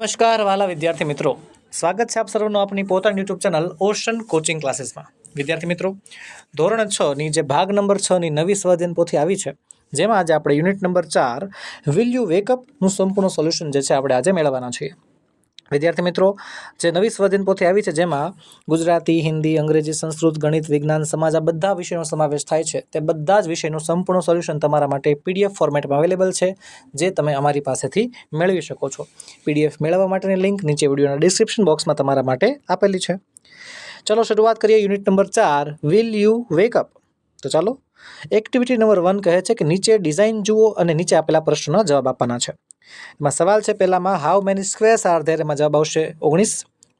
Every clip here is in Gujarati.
નમસ્કાર વાલા વિદ્યાર્થી મિત્રો. સ્વાગત છે આપ સર્વનું આપની પોતાની યુટ્યુબ ચેનલ ઓશન કોચિંગ ક્લાસીસમાં વિદ્યાર્થી મિત્રો, ધોરણ છ ની જે ભાગ નંબર છ ની નવી સ્વાધ્યાયન પોથી આવી છે, જેમાં આજે આપણે યુનિટ નંબર ચાર વિલ યુ વેકઅપનું સંપૂર્ણ સોલ્યુશન જે છે આપણે આજે મેળવવાના છીએ. વિદ્યાર્થી મિત્રો, જે નવી સ્વાધીન પોથી આવી છે, જેમાં ગુજરાતી, હિન્દી, અંગ્રેજી, સંસ્કૃત, ગણિત, વિજ્ઞાન, સમાજ, આ બધા વિષયનો સમાવેશ થાય છે. તે બધા જ વિષયનું સંપૂર્ણ સોલ્યુશન તમારા માટે પીડીએફ ફોર્મેટમાં અવેલેબલ છે, જે તમે અમારી પાસેથી મેળવી શકો છો. પીડીએફ મેળવવા માટેની લિંક નીચે વિડીયોના ડિસ્ક્રિપ્શન બોક્સમાં તમારા માટે આપેલી છે. ચાલો, શરૂઆત કરીએ યુનિટ નંબર ચાર વિલ યુ વેકઅપ તો ચાલો એક્ટિવિટી નંબર વન કહે છે કે નીચે ડિઝાઇન જુઓ અને નીચે આપેલા પ્રશ્નોના જવાબ આપવાના છે. એમાં સવાલ છે પહેલામાં how many squares are there એમાં જવાબ આવશે ઓગણીસ,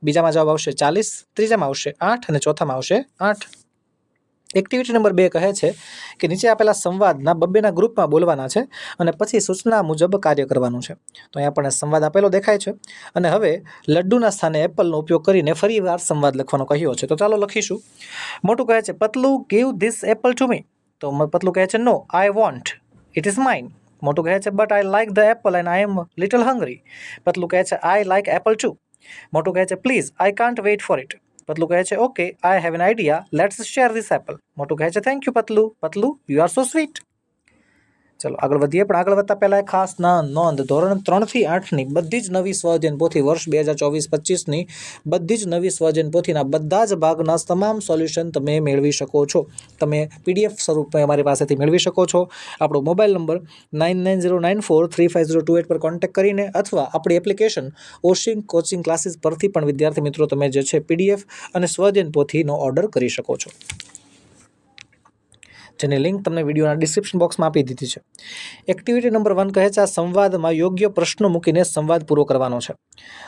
બીજામાં જવાબ આવશે ચાલીસ, ત્રીજામાં આવશે આઠ અને ચોથામાં આવશે આઠ. એક્ટિવિટી નંબર બે કહે છે કે નીચે આપેલા સંવાદના બબ્બેના ગ્રુપમાં બોલવાના છે અને પછી સૂચના મુજબ કાર્ય કરવાનું છે. તો અહીંયા આપણને સંવાદ આપેલો દેખાય છે. અને હવે લડ્ડુના સ્થાને એપલનો ઉપયોગ કરીને ફરીવાર સંવાદ લખવાનો કહ્યો છે. તો ચાલો લખીશું. મોટું કહે છે, Patlu give this apple to me તો પતલું કહે છે no I want it is mine Motu કહે છે but I like the apple and I am little hungry Patlu કહે છે I like apple to Motu કહે છે please I can't wait for it Patlu કહે છે okay I have an idea let's share this apple Motu કહે છે થેન્ક યુ પતલું. પતલું યુ આર સો સ્વીટ ચલો, આગળ વધીએ. પણ આગળ વધતા પહેલાં ખાસ ના નોંધ. ધોરણ ત્રણથી આઠની બધી જ નવી પોથી વર્ષ બે હજાર ચોવીસ પચીસની બધી જ નવી પોથીના બધા જ ભાગના તમામ સોલ્યુશન તમે મેળવી શકો છો. તમે પીડીએફ સ્વરૂપે અમારી પાસેથી મેળવી શકો છો. આપણો mobile number nine nine zero nine four three five zero two eight પર કોન્ટેક્ટ કરીને અથવા આપણી એપ્લિકેશન ઓશિંગ કોચિંગ ક્લાસીસ પરથી પણ વિદ્યાર્થી મિત્રો તમે જે છે પીડીએફ અને પોથીનો ઓર્ડર કરી શકો છો. જેની લિંક તમને વિડીયોના ડિસ્ક્રિપ્શન બોક્સમાં આપી દીધી છે. એક્ટિવિટી નંબર વન કહે છે, આ સંવાદમાં યોગ્ય પ્રશ્નો મૂકીને સંવાદ પૂરો કરવાનો છે.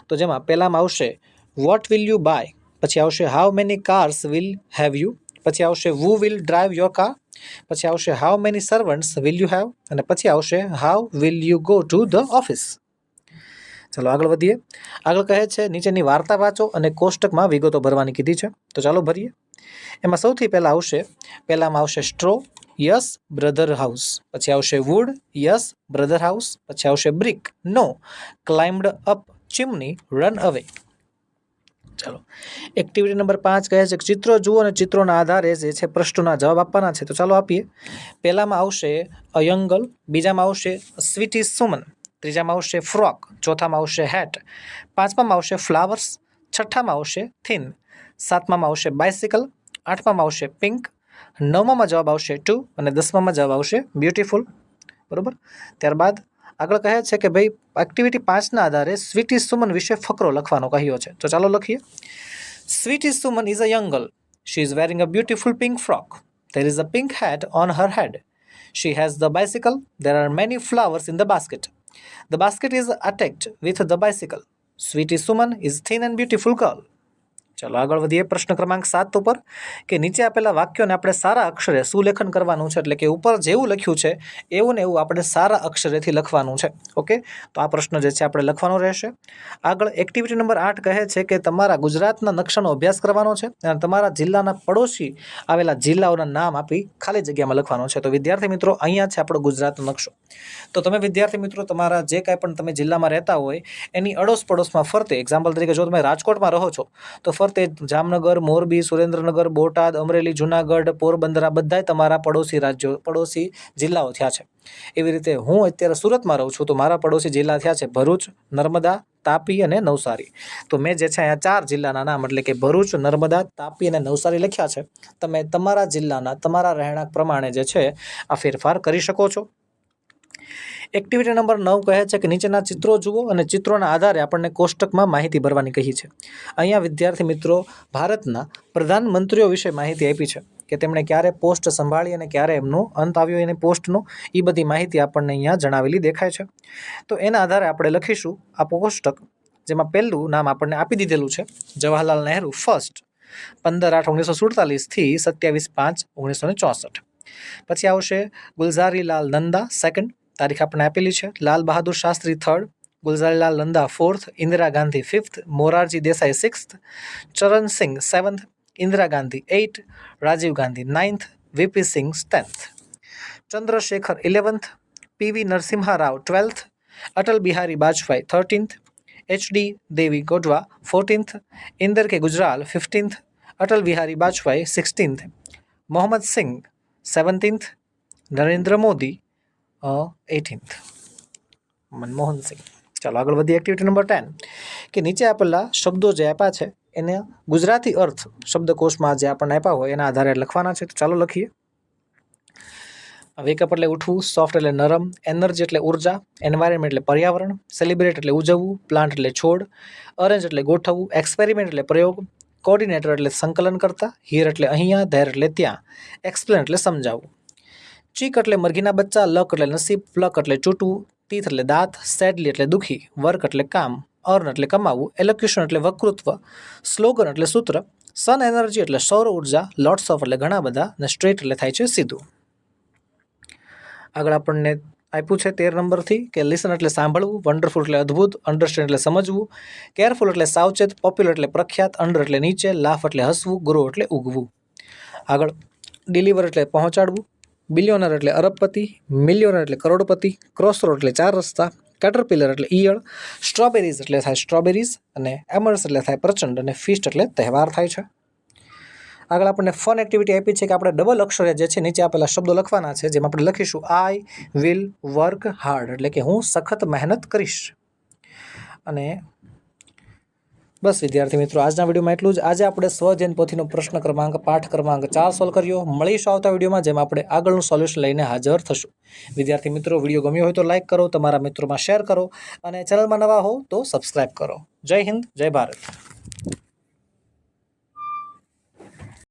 તો જેમાં પહેલામાં આવશે વોટ વિલ યુ બાય પછી આવશે how many cars will have you પછી આવશે who will drive your car પછી આવશે how many servants will you have અને પછી આવશે how will you go to the office ચાલો આગળ વધીએ. આગળ કહે છે, નીચેની વાર્તા વાંચો અને કોષ્ટકમાં વિગતો ભરવાની કીધી છે. તો ચાલો ભરીએ. એમાં સૌથી પહેલાં આવશે, પહેલાંમાં આવશે સ્ટ્રો યસ બ્રધર હાઉસ પછી આવશે વુડ યસ બ્રધર હાઉસ પછી આવશે બ્રિક નો climbed up chimney run away ચાલો. એક્ટિવિટી નંબર પાંચ કહે છે કે ચિત્રો જુઓ અને ચિત્રોના આધારે જે છે પ્રશ્નોના જવાબ આપવાના છે. તો ચાલો આપીએ. પહેલામાં આવશે અયંગલ બીજામાં આવશે સ્વીટી સુમન ત્રીજામાં આવશે ફ્રોક ચોથામાં આવશે હેટ પાંચમામાં આવશે ફ્લાવર્સ છઠ્ઠામાં આવશે થીન સાતમામાં આવશે બાયસિકલ આઠમામાં આવશે પિંક, નવમામાં જવાબ આવશે ટુ અને દસમામાં જવાબ આવશે બ્યુટીફુલ. બરોબર? ત્યારબાદ આગળ કહે છે કે ભાઈ એક્ટિવિટી પાંચના આધારે સ્વીટી સુમન વિશે ફકરો લખવાનો કહ્યો છે. તો ચાલો લખીએ. Sweety Suman is a young girl she is wearing a beautiful pink frock there is a pink hat on her head she has the bicycle there are many flowers in the basket. The basket is attacked with the bicycle. Sweetie suman is thin and beautiful girl ચાલો આગળ વધીએ પ્રશ્ન ક્રમાંક સાત ઉપર, કે નીચે આપેલા વાક્યોને આપણે સારા અક્ષરે સુલેખન કરવાનું છે એટલે કે ઉપર જેવું લખ્યું છે, એવું ને એવું આપણે સારા અક્ષરેથી લખવાનું છે. ઓકે? તો આ પ્રશ્ન જે છે આપણે લખવાનો રહેશે. આગળ એક્ટિવિટી નંબર આઠ કહે છે કે તમારા ગુજરાતના નકશાનો અભ્યાસ કરવાનો છે અને તમારા જિલ્લાના પડોશી આવેલા જિલ્લાઓના નામ આપી ખાલી જગ્યામાં લખવાનો છે. તો વિદ્યાર્થી મિત્રો, અહીંયા છે આપણો ગુજરાતનો નકશો. તો તમે વિદ્યાર્થી મિત્રો, તમારા જે કાંઈ પણ તમે જિલ્લામાં રહેતા હોય, એની અડોશ પડોશમાં ફરતે એક્ઝામ્પલ તરીકે જો તમે રાજકોટમાં રહો છો, તો ફરતે જામનગર, મોરબી, સુરેન્દ્રનગર, બોટાદ, અમરેલી, જુનાગઢ, પોરબંદર આ બધાય તમારા પડોશી રાજ્યો, પડોશી જિલ્લાઓ થયા છે. એવી રીતે હું અત્યારે સુરતમાં રહું છું તો મારા પડોશી જિલ્લા થયા છે ભરૂચ, નર્મદા, તાપી અને નવસારી. તો મેં જે છે અહીંયા ચાર જિલ્લાના નામ એટલે કે ભરૂચ, નર્મદા, તાપી અને નવસારી લખ્યા છે. તમે તમારા જિલ્લાના, તમારા રહેણાંક પ્રમાણે જે છે આ ફેરફાર કરી શકો છો. એક્ટિવિટી નંબર નવ કહે છે કે નીચેના ચિત્રો જુઓ અને ચિત્રોના આધારે આપણને કોષ્ટકમાં માહિતી ભરવાની કહી છે. અહીંયા વિદ્યાર્થી મિત્રો, ભારતના પ્રધાનમંત્રીઓ વિશે માહિતી આપી છે કે તેમણે ક્યારે પોસ્ટ સંભાળી અને ક્યારે એમનો અંત આવ્યો એની પોસ્ટનો એ બધી માહિતી આપણને અહીંયા જણાવેલી દેખાય છે. તો એના આધારે આપણે લખીશું, આ કોષ્ટક જેમાં પહેલું નામ આપણને આપી દીધેલું છે, જવાહરલાલ નહેરુ ફર્સ્ટ પંદર આઠ ઓગણીસો સુડતાલીસથી સત્યાવીસ પાંચ ઓગણીસો ચોસઠ. પછી આવશે ગુલઝારીલાલ નંદા સેકન્ડ તારીખ આપણને આપેલી છે Lal Bahadur Shastri third Gulzarilal Nanda fourth Indira Gandhi fifth Morarji Desai sixth Charan Singh seventh Indira Gandhi eight Rajiv Gandhi ninth VP Singh tenth Chandrashekhar eleventh PV Narasimha Rao twelfth Atal Bihari Vajpayee thirteenth H D Deve Gowda fourteenth Inder K Gujral fifteenth Atal Bihari Vajpayee sixteenth Mohammad Singh seventeenth Narendra Modi eighteenth Manmohan Singh. ચાલો આગળ વધીએ એક્ટિવિટી નંબર ટેન કે નીચે આપેલા શબ્દો જે આપ્યા છે, એને ગુજરાતી અર્થ શબ્દકોશમાં જે આપણને આપ્યા હોય, એના આધારે લખવાના છે. તો ચાલો લખીએ. વેકઅપ એટલે ઉઠવું સોફ્ટ એટલે નરમ એનર્જી એટલે ઊર્જા એન્વાયરમેન્ટ એટલે પર્યાવરણ સેલિબ્રેટ એટલે ઉજવવું પ્લાન્ટ એટલે છોડ અરેન્જ એટલે ગોઠવવું એક્સપેરિમેન્ટ એટલે પ્રયોગ કોર્ડિનેટર એટલે સંકલન કરતા હિયર એટલે અહીંયા ધેર એટલે ત્યાં એક્સપ્લેન એટલે સમજાવવું. ચીક એટલે મરઘીના બચ્ચા, લક એટલે નસીબ પ્લક એટલે ચૂંટવું, તીથ એટલે દાંત, સેડલી એટલે દુઃખી, વર્ક એટલે કામ, અર્ન એટલે કમાવવું એલોક્યુશન એટલે વકૃત્વ, સ્લોગન એટલે સૂત્ર સન એનર્જી એટલે સૌર ઊર્જા લોટ્સ ઓફ એટલે ઘણા બધા, ને સ્ટ્રેટ એટલે થાય છે સીધું. આગળ આપણને આપ્યું છે તેર નંબરથી કે લિસન એટલે સાંભળવું વન્ડરફુલ એટલે અદ્ભુત અન્ડરસ્ટેન્ડ એટલે સમજવું કેરફુલ એટલે સાવચેત પોપ્યુલર એટલે પ્રખ્યાત અંડર એટલે નીચે લાફ એટલે હસવું ગ્રો એટલે ઉગવું. આગળ ડિલિવર એટલે પહોંચાડવું બિલિયોનર એટલે અરબપતિ મિલિયોનર એટલે કરોડપતિ ક્રોસરો એટલે ચાર રસ્તા કેટરપિલર એટલે ઈયળ સ્ટ્રોબેરીઝ એટલે થાય સ્ટ્રોબેરીઝ અને એમર્સ એટલે થાય પ્રચંડ અને ફિસ્ટ એટલે તહેવાર થાય છે. આગળ આપણને ફન એક્ટિવિટી આપી છે કે આપણે ડબલ અક્ષરે જે છે નીચે આપેલા શબ્દો લખવાના છે, જેમાં આપણે લખીશું આઈ વિલ વર્ક હાર્ડ એટલે કે હું સખત મહેનત કરીશ. અને બસ, વિદ્યાર્થી મિત્રો, આજના વિડીયોમાં એટલું જ. આજે આપણે સ્વજૈન પોથીનો પ્રશ્ન ક્રમાંક, પાઠ ક્રમાંક ચાર સોલ્વ કર્યો. મળીશું આવતા વિડીયોમાં, જેમાં આપણે આગળનું સોલ્યુશન લઈને હાજર થશું. વિદ્યાર્થી મિત્રો, વીડિયો ગમ્યો હોય તો લાઇક કરો, તમારા મિત્રોમાં શેર કરો અને ચેનલમાં નવા હો તો સબસ્ક્રાઈબ કરો. જય હિન્દ, જય ભારત.